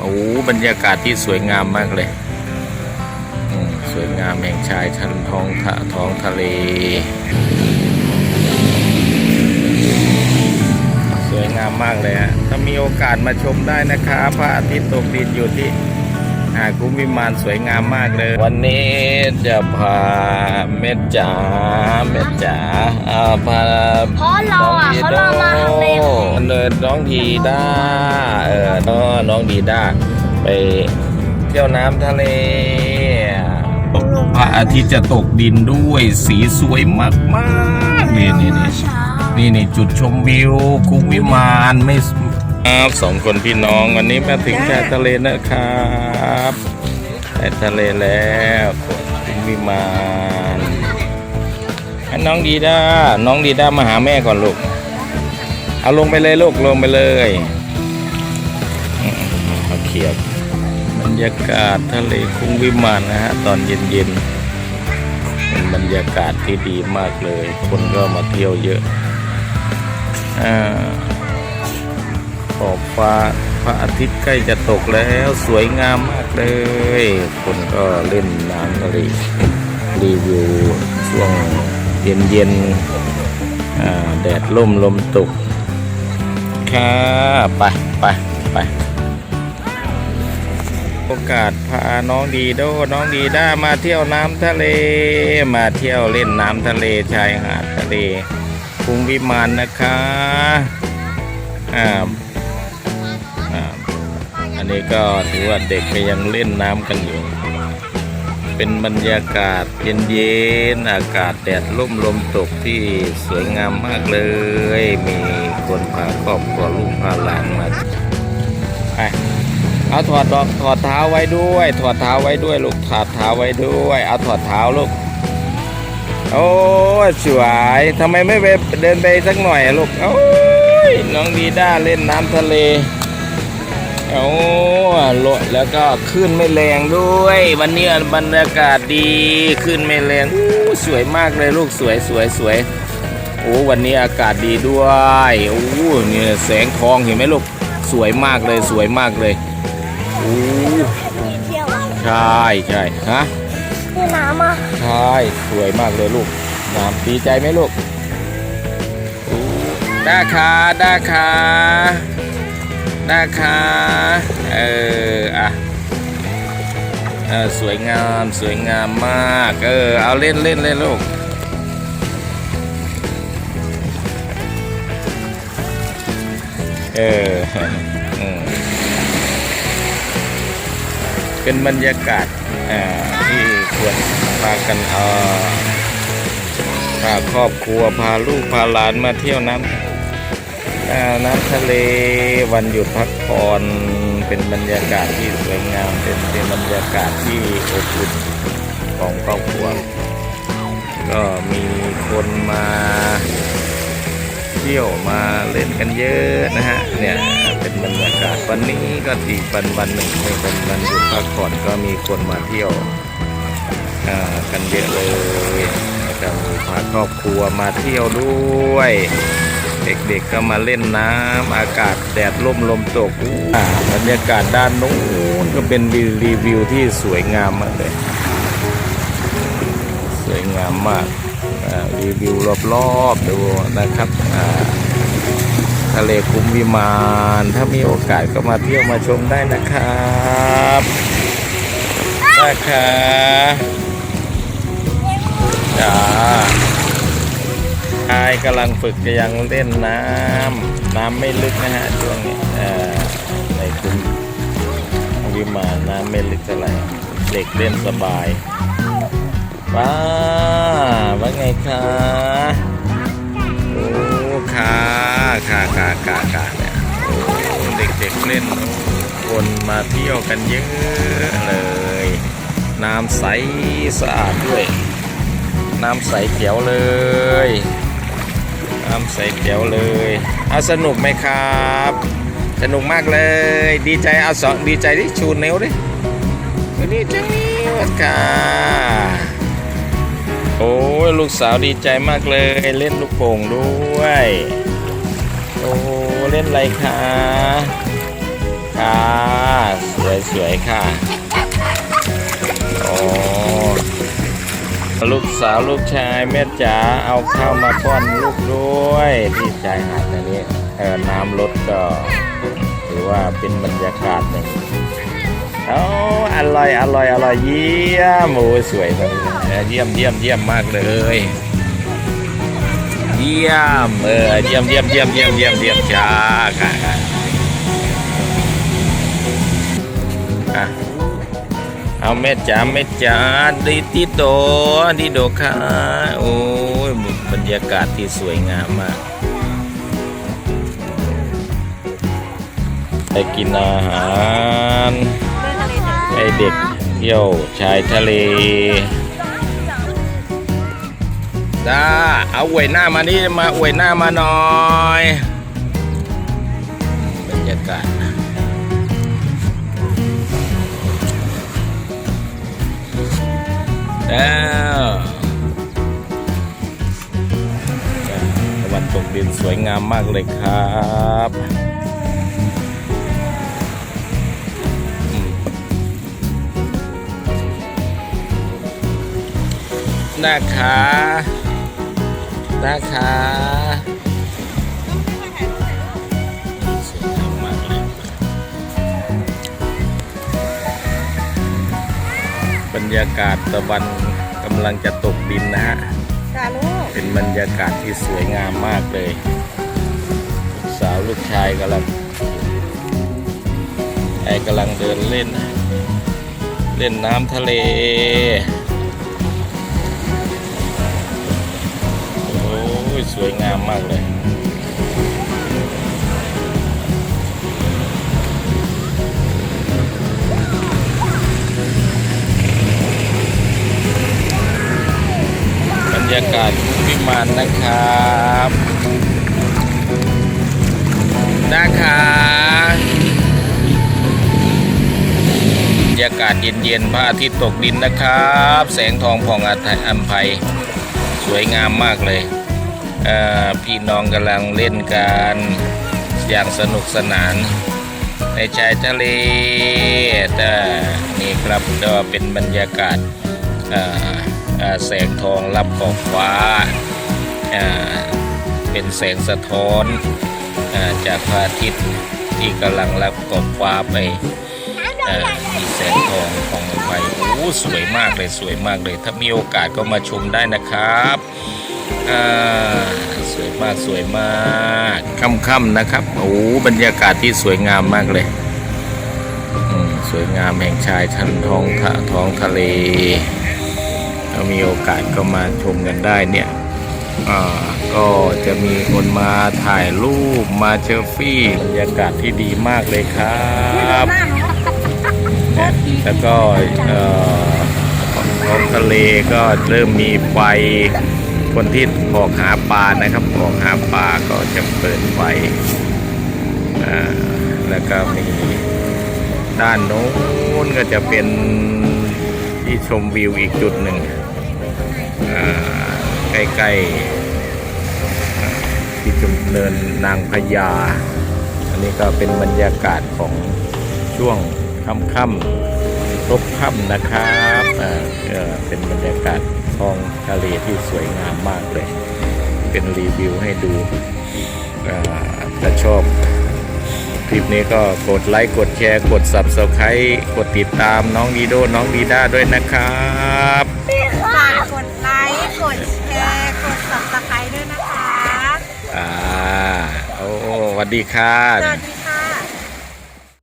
โอ้บรรยากาศที่สวยงามมากเลยอืมสวยงามแห่งชายชันท้องทะท้องทะเล สวยงามมากเลยฮะถ้ามีโอกาสมาชมได้นะครับพระอาทิตย์ตกดินอยู่ที่ หาดกุ้งวิมานสวยงามมากเลย วันนี้จะพาเม็ดจ๋าเม็ดจ๋าอ่าพาเพราะเราอะเขาเรามาทำเลโอ้เดินน้องดีด้าเออน้องน้องดีด้าไปเที่ยวน้ำทะเลพระอาทิตย์จะตกดินด้วยสีสวยมากๆนี่นี่นี่นี่นี่จุดชมวิวคุ้งวิมานไม่ ครับสองคนพี่น้องวันนี้มาถึงชายทะเลนะครับชายทะเลแล้วคุ้งวิมานให้น้องดีด้าน้องดีด้ามาหาแม่ก่อนลูก เอาลงไปเลยลูกลงไปเลยอืมเอาเขียบบรรยากาศทะเลคุ้งวิมานนะฮะตอนเย็นๆเป็นบรรยากาศที่ดีมากเลย คนก็มาเที่ยวเยอะอ่าข อบฟ้าพระอาทิตย์ใกล้จะตกแล้วสวยงามมากเลย คนก็เล่นน้ำทะเลรีวิวช่วงเย็นเย็นๆแดดล่มลมตกค่ะไปไปไปโอกาสพาน้องดีโดน้องดีด้ามาเที่ยวน้ำทะเล มาเที่ยวเล่นน้ำทะเลชายหาดทะเลกรุงวิมานนะคะอ่า อันนี้ก็ถือว่าเด็กก็ยังเล่นน้ำกันอยู่ เป็นบรรยากาศเย็นๆ อากาศแดดร่มลมตกที่สวยงามมากเลย มีคนพาครอบครัวลูกพาหลานมาไปเอาถอดดอกถอดเท้าไว้ด้วย ถอดเท้าไว้ด้วยลูกถอดเท้าไว้ด้วย เอาถอดเท้าลูก โอ้สวยทำไมไม่ไปเดินไปสักหน่อยลูกโอ้ยน้องดีด้าเล่นน้ำทะเล โอ้โลแล้วก็ขึ้นไม่แรงด้วย วันนี้บรรยากาศดีขึ้นไม่แรงอู้สวยมากเลยลูกสวยสวยสวยโอ้วันนี้อากาศดีด้วยโอ้เนี่ยแสงทองเห็นไหมลูกสวยมากเลยสวยมากเลยโอ้เที่ยวใช่ใช่ฮะที่น้ำอะใช่สวยมากเลยลูกน้ำดีใจไหมลูกอู้ด้าคาด้าคา ด้าคาเอออะเออสวยงามสวยงามมาก เออ เอาเล่นเล่นเล่นลูกเออเป็นบรรยากาศอ่าที่ควรพากันเออพาครอบครัวพาลูกพาหลานมาเที่ยวน้ำ อ่าน้ำทะเลวันหยุดพักผ่อนเป็นบรรยากาศที่สวยงามเป็นเป็นบรรยากาศที่อบอุ่นของครอบครัวก็มีคนมาเที่ยวมาเล่นกันเยอะนะฮะเนี่ยเป็นบรรยากาศวันนี้ก็อีกวันวันหนึ่งเป็นวันหยุดพักผ่อนก็มีคนมาเที่ยวอ่ากันเยอะเลยนะมีพาครอบครัวมาเที่ยวด้วย เด็กๆก็มาเล่นน้ำอากาศแดดร่มลมตกอ่าบรรยากาศด้านนู้นก็เป็นวิวรีวิวที่สวยงามมากเลย สวยงามมากรีวิวรอบๆดูนะครับทะเลคุ้มวิมานถ้ามีโอกาสก็มาเที่ยวมาชมได้นะครับนะคะจ้า ชายกำลังฝึกจะยังเล่นน้ำน้ำไม่ลึกนะฮะช่วงนี้ในคุ้มวิมานน้ำไม่ลึกเท่าไหร่เด็กเล่นสบายว้าว่าไงคะโอ้ค่ะค่ะค่ะค่ะค่ะเนี่ยโอ้เด็กๆเล่นคนมาเที่ยวกันเยอะเลย น้ำใสสะอาดด้วย น้ำใสเขียวเลย น้ำใส่เขียวเลยเอาสนุกไหมครับ สนุกมากเลย ดีใจเอาสองดีใจที่ชูนิ้วดิดีจังนิ้วค่ะโอ้ยลูกสาวดีใจมากเลย เล่นลูกโป่งด้วยโอ้เล่นอะไรคะค่ะสวยๆค่ะโอ้ ลูกสาวลูกชายแม่จ๋าเอาข้าวมาป้อนลูกด้วยที่ชายหาดอันนี้เออน้ำลดก็ถือว่าเป็นบรรยากาศหนึ่งเอาอร่อยอร่อยอร่อยเยี่ยมโอ้สวยเลยเยี่ยมเยี่ยมเยี่ยมมากเลย เยี่ยมเออเยี่ยมเยี่ยมเยี่ยมเยี่ยมเยี่ยมเยี่ยมจ้าค่ะ เอาเม็ดจ๋าเม็ดจ๋าดีติโดดีโดค่ะโอ้ยบรรยากาศที่สวยงามมากไปกินอาหารให้เด็กเที่ยวชายทะเลด้าเอาอวยหน้ามานี่มาอวยหน้ามาหน่อยบรรยากาศ วตะวันตกดินสวยงามมากเลยครับนะคะนะคะสวยงามมากเลยบรรยากาศตะวันำลังจะตกดินนะฮะ จ้าลูกเป็นบรรยากาศที่สวยงามมากเลยลูกสาวลูกชายกำลังไอ้กำลังเดินเล่น เล่นน้ำทะเล โอ้ยสวยงามมากเลย ยากาศวิมานนะครับนะคะบรรยากาศเย็นๆพระอาทิตย์ตกดินนะครับ แสงทองผ่องอัอัมภัยสวยงามมากเลยเพี่น้องกำลังเล่นกันอย่างสนุกสนาน ในชายทะเลแต่นี่ครับก็เป็นบรรยากาศ แสงทองรับขอบฟ้าเอ่อเป็นแสงสะท้อนอ่อจากพระอาทิตย์ที่กำลังรับขอบฟ้าไปมีแสงทองของไปโอ้สวยมากเลยสวยมากเลย ถ้ามีโอกาสก็มาชมได้นะครับสวยมากสวยมากค่ำๆนะครับโอ้บรรยากาศที่สวยงามมากเลยสวยงามแห่งชายชันท้องทะท้องทะเล ถ้ามีโอกาสก็มาชมกันได้เนี่ยอ่าก็จะมีคนมาถ่ายรูปมาเชลฟี่บรรยากาศที่ดีมากเลยครับแล้วก็เอ่อท้องทะเลก็เริ่มมีไฟคนที่ออกหาปลานะครับออกหาปลาก็จะเปิดไฟอ่าแล้วก็มีด้านโน้นก็จะเป็นที่ชมวิวอีกจุดหนึ่ง ใกล้ๆที่จุดเนินนางพญา อันนี้ก็เป็นบรรยากาศของช่วงค่ำๆครบค่ำนะครับอ่าเป็นบรรยากาศท้องทะเลที่สวยงามมากเลย เป็นรีวิวให้ดูถ้าชอบ ลิปนี้ก็กดไลค์กดแชร์กด Subscribe กดติดตามน้องดีโดน้องดีด้าด้วยนะครับฝากกดไลค์กดแชร์กด subscribe ด้วยนะคะ อ่าโอ้สวัสดีค่ะ สวัสดี